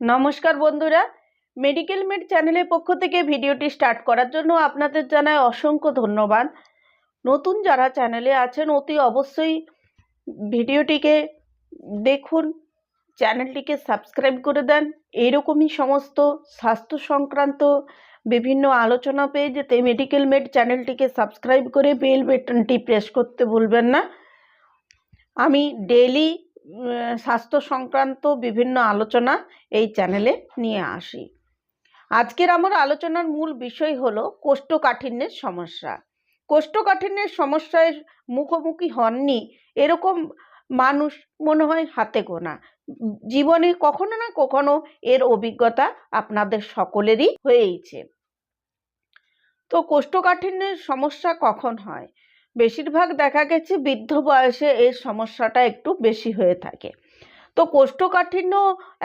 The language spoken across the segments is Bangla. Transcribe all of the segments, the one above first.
নমস্কার বন্ধুরা। মেডিকেল মেড চ্যানেলের পক্ষ থেকে ভিডিওটি স্টার্ট করার জন্য আপনাদের জানায় অসংখ্য ধন্যবাদ। নতুন যারা চ্যানেলে আছেন, অতি অবশ্যই ভিডিওটিকে দেখুন চ্যানেলটিকে সাবস্ক্রাইব করে দেন। এইরকমই সমস্ত স্বাস্থ্য সংক্রান্ত বিভিন্ন আলোচনা পেয়ে যেতে মেডিকেল মেড চ্যানেলটিকে সাবস্ক্রাইব করে বেল বেটনটি প্রেস করতে ভুলবেন না। আমি ডেলি স্বাস্থ্য সংক্রান্ত বিভিন্ন আলোচনা এই চ্যানেলে নিয়ে আসি। আজকের আমার আলোচনার মূল বিষয় হলো কোষ্ঠকাঠিন্যের সমস্যা। কোষ্ঠকাঠিন্যের সমস্যায় মুখোমুখি হননি এরকম মানুষ মনে হয় হাতে গোনা। জীবনে কখনো না কখনো এর অভিজ্ঞতা আপনাদের সকলেরই হয়েইছে। তো কোষ্ঠকাঠিন্যের সমস্যা কখন হয়? বেশিরভাগ দেখা গেছে বৃদ্ধ বয়সে এর সমস্যাটা একটু বেশি হয়ে থাকে। তো কোষ্ঠকাঠিন্য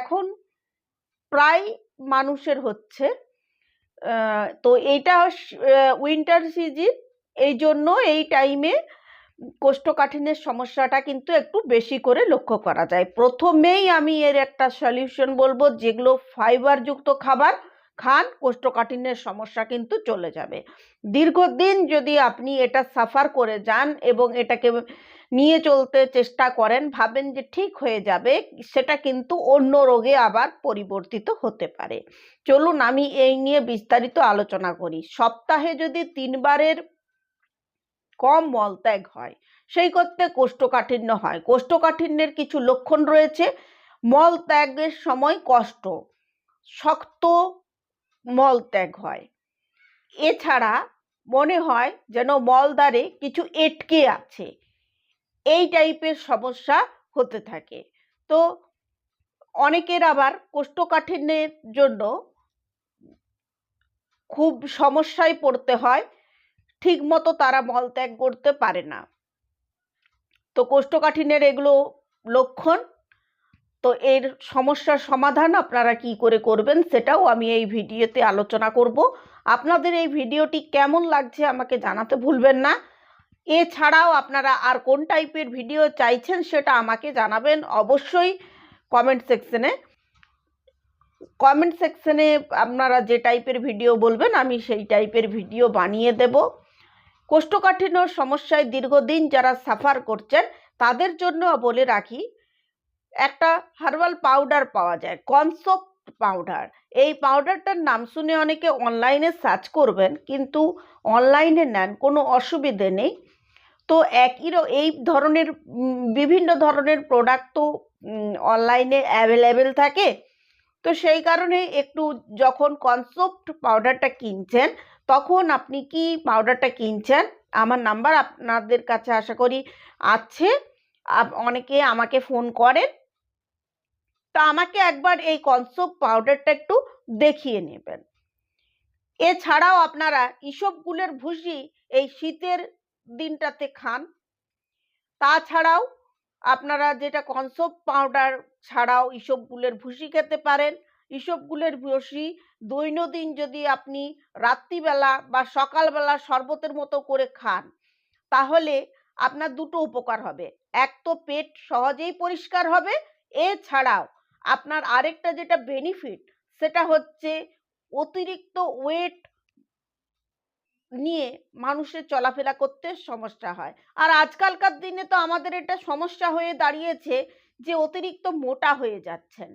এখন প্রায় মানুষের হচ্ছে। তো এইটা উইন্টার সিজন এই জন্য এই টাইমে কোষ্ঠকাঠিন্যের সমস্যাটা কিন্তু একটু বেশি করে লক্ষ্য করা যায়। প্রথমেই আমি এর একটা সলিউশন বলব, যেগুলো ফাইবারযুক্ত খাবার খান, কোষ্ঠকাঠিন্যের সমস্যা কিন্তু চলে যাবে। দীর্ঘদিন যদি আপনি এটা সাফার করে যান এবং এটাকে নিয়ে চলতে চেষ্টা করেন, ভাবেন যে ঠিক হয়ে যাবে, সেটা কিন্তু অন্য রোগে আবার পরিবর্তিত হতে পারে। চলুন আমি এই নিয়ে বিস্তারিত আলোচনা করি। সপ্তাহে যদি তিনবারের কম মলত্যাগ হয়, সেই করতে কোষ্ঠকাঠিন্য হয়। কোষ্ঠকাঠিন্যের কিছু লক্ষণ রয়েছে। মল ত্যাগের সময় কষ্ট, শক্ত মলত্যাগ হয়। এছাড়া মনে হয় যেন মলদ্বারে কিছু এটকে আছে। এই টাইপের সমস্যা হতে থাকে। তো অনেকের আবার কোষ্ঠকাঠিন্যের জন্য খুব সমস্যায় পড়তে হয়। ঠিক মতো তারা মলত্যাগ করতে পারে না। তো কোষ্ঠকাঠিন্যের এগুলো লক্ষণ তো এর সমস্যার সমাধান আপনারা কি করে করবেন সেটাও আমি এই ভিডিওতে আলোচনা করব। আপনাদের এই ভিডিওটি কেমন লাগছে আমাকে জানাতে ভুলবেন না। এছাড়াও আপনারা আর কোন টাইপের ভিডিও চাইছেন সেটা আমাকে জানাবেন অবশ্যই কমেন্ট সেকশনে কমেন্ট সেকশনে আপনারা যে টাইপের ভিডিও বলবেন আমি সেই টাইপের ভিডিও বানিয়ে দেব। কোষ্ঠকাঠিন্য সমস্যায় দীর্ঘদিন যারা সাফার করছেন তাদের জন্য বলে রাখি একটা হার্বাল পাউডার পাওয়া যায় কনসোপ পাউডার এই পাউডারটার নাম শুনে অনেকে অনলাইনে সার্চ করবেন, কিন্তু অনলাইনে নেন, কোনো অসুবিধে নেই। তো একই এই ধরনের বিভিন্ন ধরনের প্রোডাক্ট তো অনলাইনে অ্যাভেলেবেল থাকে। তো সেই কারণে একটু যখন কনসেপ্ট পাউডারটা কিনছেন, তখন আপনি কি পাউডারটা কিনছেন? আমার নাম্বার আপনাদের কাছে আশা করি আছে। অনেকে আমাকে ফোন করেন। তো আমাকে একবার এই কনসেপ্ট পাউডারটা একটু দেখিয়ে নেবেন। এছাড়াও আপনারা ইসবগুলের ভুসি এই শীতের দিনটাতে খান। তাছাড়াও আপনারা যেটা কনসেপ্ট পাউডার ছাড়াও ইসবগুলের ভুসি খেতে পারেন। ইসবগুলের ভুসি দৈনন্দিন যদি আপনি রাত্রিবেলা বা সকালবেলা শরবতের মতো করে খান, তাহলে আপনার দুটো উপকার হবে। এক তো পেট সহজেই পরিষ্কার হবে। এছাড়াও আপনার আরেকটা যেটা বেনিফিট সেটা হচ্ছে অতিরিক্ত ওয়েট নিয়ে মানুষের চলাফেরা করতে সমস্যা হয়। আর আজকালকার দিনে তো আমাদের এটা সমস্যা হয়ে দাঁড়িয়েছে যে অতিরিক্ত মোটা হয়ে যাচ্ছেন।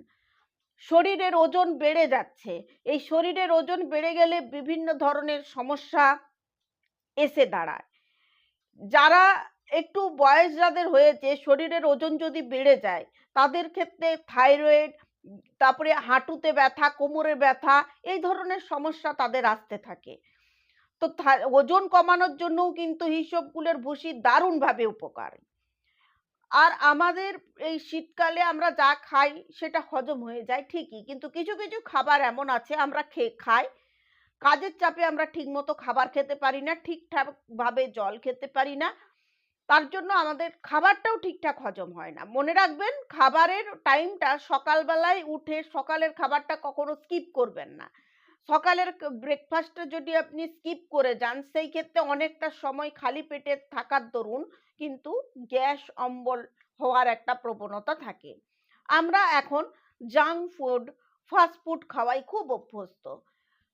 শরীরের ওজন বেড়ে যাচ্ছে। এই শরীরের ওজন বেড়ে গেলে বিভিন্ন ধরনের সমস্যা এসে দাঁড়ায়। যারা একটু বয়স যাদের হয়েছে, শরীরের ওজন যদি বেড়ে যায়, তাদের ক্ষেত্রে থাইরয়েড, তারপরে হাঁটুতে ব্যথা, কোমরে ব্যথা, এই ধরনের সমস্যা তাদের আসতে থাকে। তো ওজন কমানোর জন্যও কিন্তু হিসবগুলের ভুসি দারুণভাবে উপকার। আর আমাদের এই শীতকালে আমরা যা খাই, সেটা হজম হয়ে যায় ঠিকই, কিন্তু কিছু কিছু খাবার এমন আছে আমরা খেয়ে খাই, কাজের চাপে আমরা ঠিকমতো খাবার খেতে পারি না ঠিকঠাক ভাবে জল খেতে পারি না তার জন্য আমাদের খাবারটাও ঠিকঠাক হজম হয় না। মনে রাখবেন, খাবারের টাইমটা সকালবেলায় উঠে সকালের খাবারটা কখনো স্কিপ করবেন না। সকালের ব্রেকফাস্টটা যদি আপনি স্কিপ করে যান, সেই ক্ষেত্রে অনেকটা সময় খালি পেটে থাকার দরুন কিন্তু গ্যাস অম্বল হওয়ার একটা প্রবণতা থাকে। আমরা এখন জাঙ্ক ফুড ফাস্ট ফুড খাওয়াই খুব অভ্যস্ত।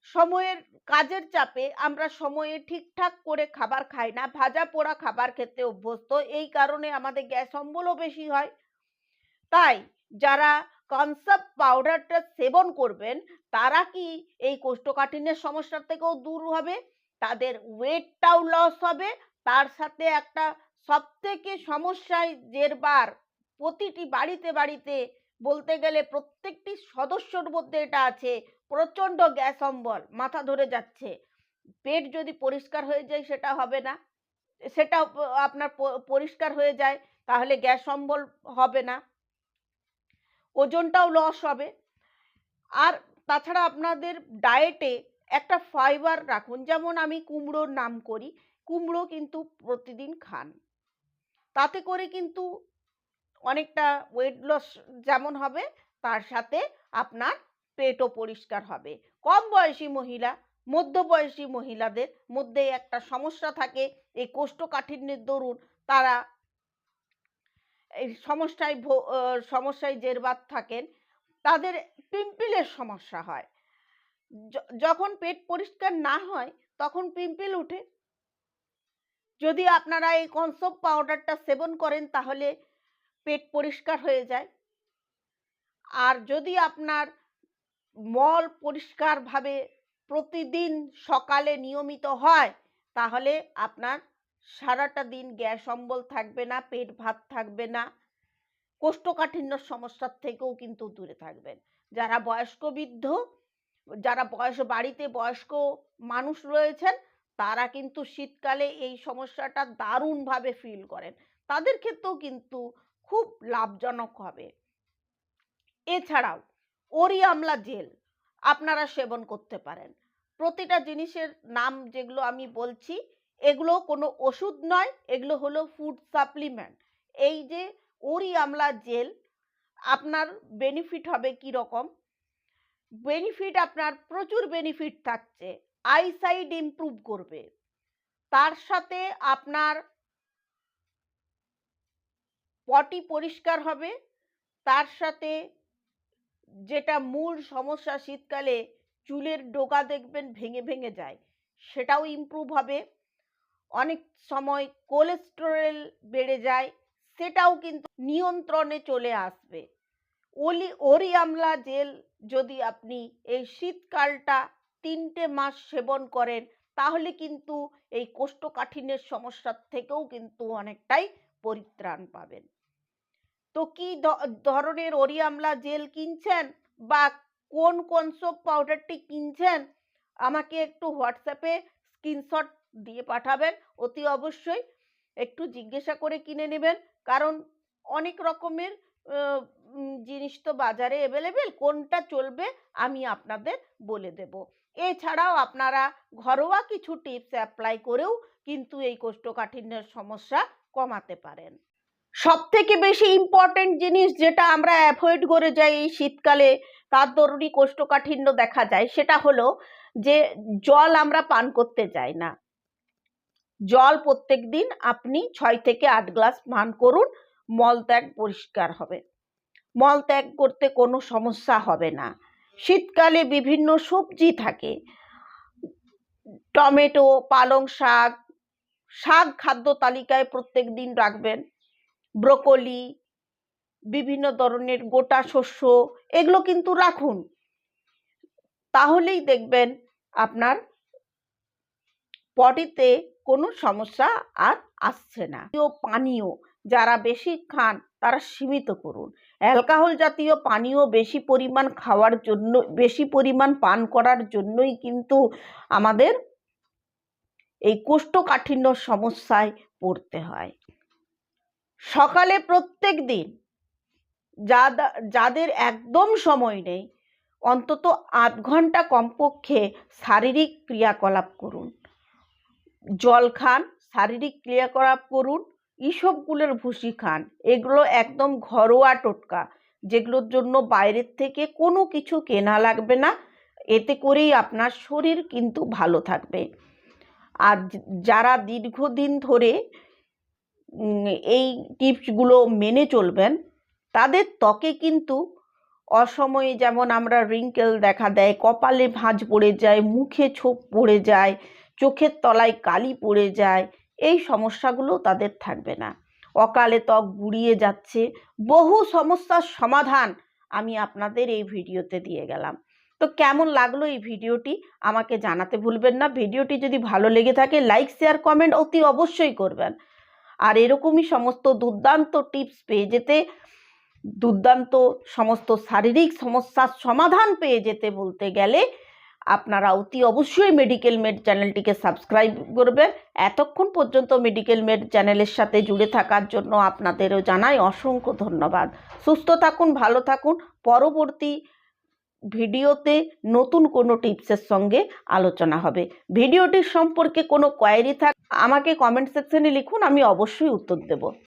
সময়ের কাজের চাপে আমরা সময়ে ঠিকঠাক করে খাবার খাই না। ভাজা পোড়া খাবার খেতে অভ্যস্ত, এই কারণে আমাদের গ্যাস অম্বলও বেশি হয়। তাই যারা কনসেপ্ট পাউডারটা সেবন করবেন, তারা কি এই কোষ্ঠকাঠিন্যের সমস্যা থেকেও দূর হবে? তাদের ওয়েটটাও লস হবে। তার সাথে একটা সবথেকে সমস্যায় জেরবার প্রতিটি বাড়িতে বাড়িতে বলতে গেলে প্রত্যেকটি সদস্যর মধ্যে এটা আছে, প্রচণ্ড গ্যাস অম্বল, মাথা ধরে যাচ্ছে। পেট যদি পরিষ্কার হয়ে যায় সেটা হবে না। সেটা আপনার পরিষ্কার হয়ে যায়, তাহলে গ্যাস অম্বল হবে না। ওজনটাও লস হবে। আর তাছাড়া আপনাদের ডায়েটে একটা ফাইবার রাখুন, যেমন আমি কুমড়োর নাম করি। কুমড়ো কিন্তু প্রতিদিন খান। তাতে করে কিন্তু অনেকটা ওয়েট লস যেমন হবে, তার সাথে আপনার পেটও পরিষ্কার হবে। কম বয়সী মহিলা মধ্যবয়সী মহিলাদের মধ্যে একটা সমস্যা থাকে, এই কোষ্ঠকাঠিন্যের দরুন তারা এই সমস্যায় সমস্যায় জেরবাদ থাকেন, তাদের পিম্পিলের সমস্যা হয়। যখন পেট পরিষ্কার না হয়, তখন পিম্পিল উঠে যদি আপনারা এই কনসপ পাউডারটা সেবন করেন, তাহলে পেট পরিষ্কার হয়ে যায়। আর যদি আপনার মল পরিষ্কারভাবে প্রতিদিন সকালে নিয়মিত হয়, তাহলে আপনার সারাটা দিন গ্যাস অম্বল থাকবে না, পেট ভাত থাকবে না। কোষ্ঠকাঠিন্য সমস্যার থেকেও কিন্তু দূরে থাকবেন। যারা বয়স্ক বৃদ্ধ, যারা বয়স, বাড়িতে বয়স্ক মানুষ রয়েছেন, তারা কিন্তু শীতকালে এই সমস্যাটা দারুণভাবে ফিল করেন। তাদের ক্ষেত্রেও কিন্তু খুব লাভজনক হবে। এছাড়াও ওরি আমলা জেল, আপনারা সেবন করতে পারেন। প্রতিটা জিনিসের নাম যেগুলো আমি বলছি এগুলো কোনো ওষুধ নয়, এগুলো হলো ফুড সাপ্লিমেন্ট এই যে ওরি আমলা জেল, আপনার বেনিফিট হবে কি রকম বেনিফিট আপনার প্রচুর বেনিফিট থাকছে আইসাইড ইমপ্রুভ করবে। তার সাথে আপনার পটি পরিষ্কার হবে। তার সাথে যেটা মূল সমস্যা শীতকালে চুলের ডোকা দেখবেন ভেঙে ভেঙে যায়, সেটাও ইমপ্রুভ হবে। অনেক সময় কোলেস্টেরল বেড়ে যায়, সেটাও কিন্তু নিয়ন্ত্রণে চলে আসবে। ওলি ওরি আমলা জেল যদি আপনি এই শীতকালটা তিনটে মাস সেবন করেন, তাহলে কিন্তু এই কোষ্ঠকাঠিন্যের সমস্যার থেকেও কিন্তু অনেকটাই পরিত্রাণ পাবেন। তো কি ধরনের আমলা জেল কিনছেন? বা কোন কোন সব পাউডারটি কিনছেন? আমাকে একটু হোয়াটসঅ্যাপে স্ক্রিনশট দিয়ে পাঠাবেন। অতি অবশ্যই একটু জিজ্ঞাসা করে কিনে নেবেন। কারণ অনেক রকমের জিনিস তো বাজারে অ্যাভেলেবেল কোনটা চলবে আমি আপনাদের বলে দেব। এছাড়াও আপনারা ঘরোয়া কিছু টিপস অ্যাপ্লাই করেও কিন্তু এই কোষ্ঠকাঠিন্যের সমস্যা কমাতে পারেন। সব থেকে বেশি ইম্পর্টেন্ট জিনিস যেটা আমরা অ্যাভয়েড করে যাই এই শীতকালে, তার দরুনই কোষ্ঠকাঠিন্য দেখা যায়, সেটা হলো যে জল আমরা পান করতে যাই না। জল প্রত্যেক দিন আপনি ছয় থেকে আট গ্লাস পান করুন মলত্যাগ পরিষ্কার হবে। মলত্যাগ করতে কোনো সমস্যা হবে না। শীতকালে বিভিন্ন সবজি থাকে। টমেটো, পালং শাক শাক খাদ্য তালিকায় প্রত্যেক দিন রাখবেন। ব্রোকলি, বিভিন্ন ধরনের গোটা শস্য, এগুলো কিন্তু রাখুন। তাহলেই দেখবেন আপনার পটিতে কোনো সমস্যা আর আসছে না। পানীয় যারা বেশি খান, তারা সীমিত করুন। অ্যালকোহল জাতীয় পানীয় বেশি পরিমাণ খাওয়ার জন্য, বেশি পরিমাণ পান করার জন্যই কিন্তু আমাদের এই কোষ্ঠকাঠিন্য সমস্যায় পড়তে হয়। সকালে প্রত্যেক দিন যাদা- যাদের একদম সময় নেই, অন্তত আধ ঘণ্টা কমপক্ষে শারীরিক ক্রিয়াকলাপ করুন। জল খান, শারীরিক ক্রিয়াকলাপ করুন ইসবগুলোর ভুসি খান। এগুলো একদম ঘরোয়া টোটকা, যেগুলোর জন্য বাইরের থেকে কোনো কিছু কেনা লাগবে না। এতে করেই আপনার শরীর কিন্তু ভালো থাকবে। আর যারা দীর্ঘদিন ধরে এই টিপসগুলো মেনে চলবেন। তাদের ত্বকে কিন্তু অসময়ে যেমন আমরা রিঙ্কেল দেখা দেয়, কপালে ভাঁজ পড়ে যায়, মুখে ছোপ পড়ে যায়, চোখের তলায় কালি পড়ে যায়, এই সমস্যাগুলো তাদের থাকবে না। অকালে ত্বক গুড়িয়ে যাচ্ছে, বহু সমস্যার সমাধান আমি আপনাদের এই ভিডিওতে দিয়ে গেলাম। তো কেমন লাগল এই ভিডিওটি আমাকে জানাতে ভুলবেন না। ভিডিওটি যদি ভালো লেগে থাকে লাইক শেয়ার কমেন্ট অতি অবশ্যই করবেন। আর এরকমই সমস্ত দুর্দান্ত টিপস পেয়ে যেতে, দুর্দান্ত সমস্ত শারীরিক সমস্যার সমাধান পেয়ে যেতে বলতে গেলে আপনারা অতি অবশ্যই মেডিকেল মেড চ্যানেলটিকে সাবস্ক্রাইব করবেন। এতক্ষণ পর্যন্ত মেডিকেল মেড চ্যানেলের সাথে জুড়ে থাকার জন্য আপনাদেরও জানাই অসংখ্য ধন্যবাদ। সুস্থ থাকুন, ভালো থাকুন। পরবর্তী ভিডিওতে নতুন কোনো টিপসের সঙ্গে আলোচনা হবে। ভিডিওটির সম্পর্কে কোনো কোয়ারি থাক আমাকে কমেন্ট সেকশনে লিখুন আমি অবশ্যই উত্তর দেব।